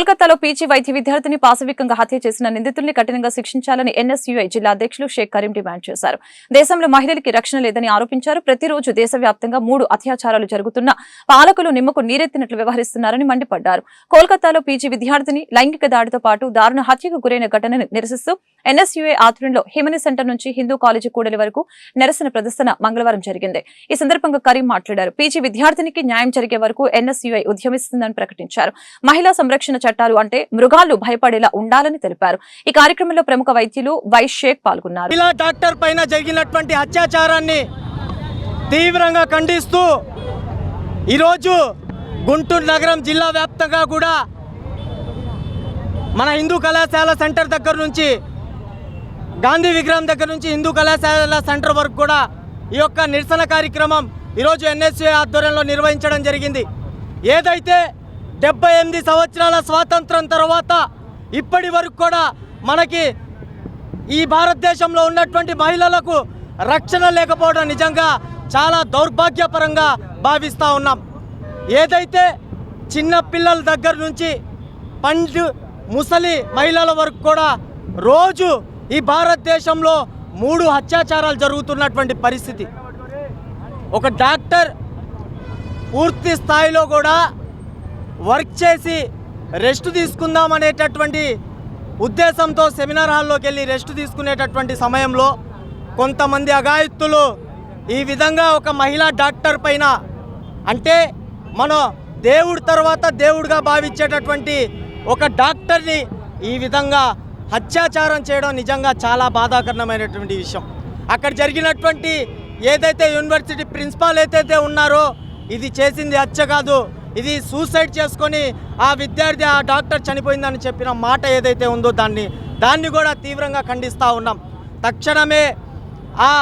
కోల్కతాలో పీజీ వైద్య విద్యార్థిని పాశవికంగా హత్య చేసిన నిందితుల్ని కఠినంగా శిక్షించాలని ఎన్ఎస్యుఐ జిల్లా అధ్యక్షులు షేక్ కరీం డిమాండ్ చేశారు. దేశంలో మహిళలకి రక్షణ లేదని ఆరోపించారు. ప్రతిరోజు దేశవ్యాప్తంగా మూడు అత్యాచారాలు జరుగుతున్నా పాలకులు నిమ్మకు నీరెత్తినట్లు వ్యవహరిస్తున్నారని మండిపడ్డారు. కోల్కతాలో పీజీ విద్యార్థిని లైంగిక దాడితో పాటు దారుణ హత్యకు గురైన ఘటనను నిరసిస్తూ ఎన్ఎస్యుఐ ఆధ్వర్యంలో హిమని సెంటర్ నుంచి హిందూ కాలేజీ కూడలి వరకు నిరసన ప్రదర్శన మంగళవారం జరిగింది. ఈ సందర్భంగా కరీం మాట్లాడారు. పీజీ విద్యార్థినికి న్యాయం జరిగే వరకు ఎన్ఎస్యుఐ ఉద్యమిస్తుందని ప్రకటించారు. మహిళా సంరక్షణ చట్టాలు అంటే మృగాలు భయపడేలా ఉండాలని తెలిపారు. ఈ కార్యక్రమంలో ప్రముఖ వైద్యులు వై షేక్ పాల్గొన్నారు. ఇలా డాక్టర్ పైన జరిగినటువంటి అత్యాచారాన్ని తీవ్రంగా ఖండిస్తూ ఈరోజు గుంటూరు నగరం జిల్లా వ్యాప్తంగా కూడా మన హిందూ కళాశాల సెంటర్ దగ్గర నుంచి గాంధీ విగ్రహం దగ్గర నుంచి హిందూ కళాశాల సెంటర్ వరకు కూడా ఈ యొక్క నిరసన కార్యక్రమం ఈరోజు ఎన్ఎస్ఏ ఆధ్వర్యంలో నిర్వహించడం జరిగింది. ఏదైతే డెబ్బై ఎనిమిది సంవత్సరాల స్వాతంత్రం తర్వాత ఇప్పటి వరకు కూడా మనకి ఈ భారతదేశంలో ఉన్నటువంటి మహిళలకు రక్షణ లేకపోవడం నిజంగా చాలా దౌర్భాగ్యపరంగా భావిస్తూ ఉన్నాం. ఏదైతే చిన్న పిల్లల దగ్గర నుంచి పండు ముసలి మహిళల వరకు కూడా రోజు ఈ భారతదేశంలో మూడు అత్యాచారాలు జరుగుతున్నటువంటి పరిస్థితి. ఒక డాక్టర్ పూర్తి స్థాయిలో కూడా వర్క్ చేసి రెస్ట్ తీసుకుందాం అనేటటువంటి ఉద్దేశంతో సెమినార్ హాల్లోకి వెళ్ళి రెస్ట్ తీసుకునేటటువంటి సమయంలో కొంతమంది అఘాయిత్తులు ఈ విధంగా ఒక మహిళా డాక్టర్ పైన అంటే మనం దేవుడి తర్వాత దేవుడిగా భావించేటటువంటి ఒక డాక్టర్ని ఈ విధంగా అత్యాచారం చేయడం నిజంగా చాలా బాధాకరణమైనటువంటి విషయం. అక్కడ జరిగినటువంటి ఏదైతే యూనివర్సిటీ ప్రిన్సిపాల్ ఏదైతే ఉన్నారో ఇది చేసింది హత్య కాదు. ఇది సూసైడ్ చేసుకొని ఆ విద్యార్థి ఆ డాక్టర్ చనిపోయిందని చెప్పిన మాట ఏదైతే ఉందో దాన్ని దాన్ని కూడా తీవ్రంగా ఖండిస్తూ ఉన్నాం. తక్షణమే ఆ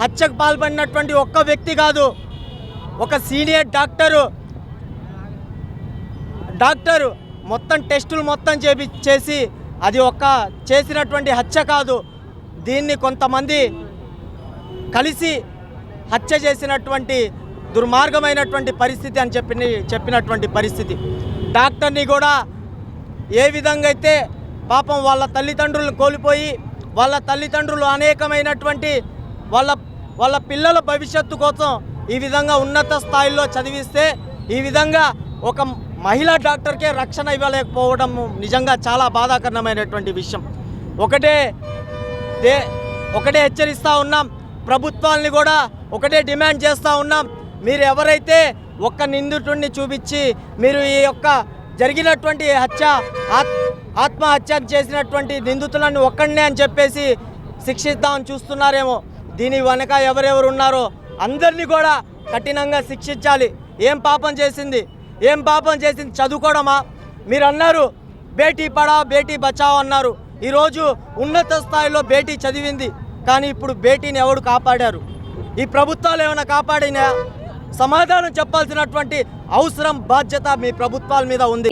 హత్యకు పాల్పడినటువంటి ఒక్క వ్యక్తి కాదు ఒక సీనియర్ డాక్టరు డాక్టరు మొత్తం టెస్టులు మొత్తం చేపి చేసి అది ఒక్క చేసినటువంటి హత్య కాదు దీన్ని కొంతమంది కలిసి హత్య చేసినటువంటి దుర్మార్గమైనటువంటి పరిస్థితి అని చెప్పి చెప్పినటువంటి పరిస్థితి. డాక్టర్ని కూడా ఏ విధంగా అయితే పాపం వాళ్ళ తల్లిదండ్రులను కోల్పోయి వాళ్ళ తల్లిదండ్రులు అనేకమైనటువంటి వాళ్ళ వాళ్ళ పిల్లల భవిష్యత్తు కోసం ఈ విధంగా ఉన్నత స్థాయిలో చదివిస్తే ఈ విధంగా ఒక మహిళా డాక్టర్కే రక్షణ ఇవ్వలేకపోవడం నిజంగా చాలా బాధాకరణమైనటువంటి విషయం. ఒకటే దే ఒకటే హెచ్చరిస్తూ ఉన్నాం. ప్రభుత్వాల్ని కూడా ఒకటే డిమాండ్ చేస్తూ ఉన్నాం. మీరు ఎవరైతే ఒక్క నిందితుడిని చూపించి మీరు ఈ యొక్క జరిగినటువంటి హత్య ఆత్ ఆత్మహత్య చేసినటువంటి నిందితులను ఒక్కడనే అని చెప్పేసి శిక్షిద్దామని చూస్తున్నారేమో. దీని వెనక ఎవరెవరు ఉన్నారో అందరినీ కూడా కఠినంగా శిక్షించాలి. ఏం పాపం చేసింది? ఏం పాపం చేసింది? చదువుకోవడమా మీరు అన్నారు బేటీ పడా బేటీ బచావ్ అన్నారు. ఈరోజు ఉన్నత స్థాయిలో బేటీ చదివింది. కానీ ఇప్పుడు బేటీని ఎవడు కాపాడారు? ఈ ప్రభుత్వాలు ఏమైనా కాపాడినా సమాధానం చెప్పాల్సినటువంటి అవసరం బాధ్యత మీ ప్రభుత్వాల మీద ఉంది.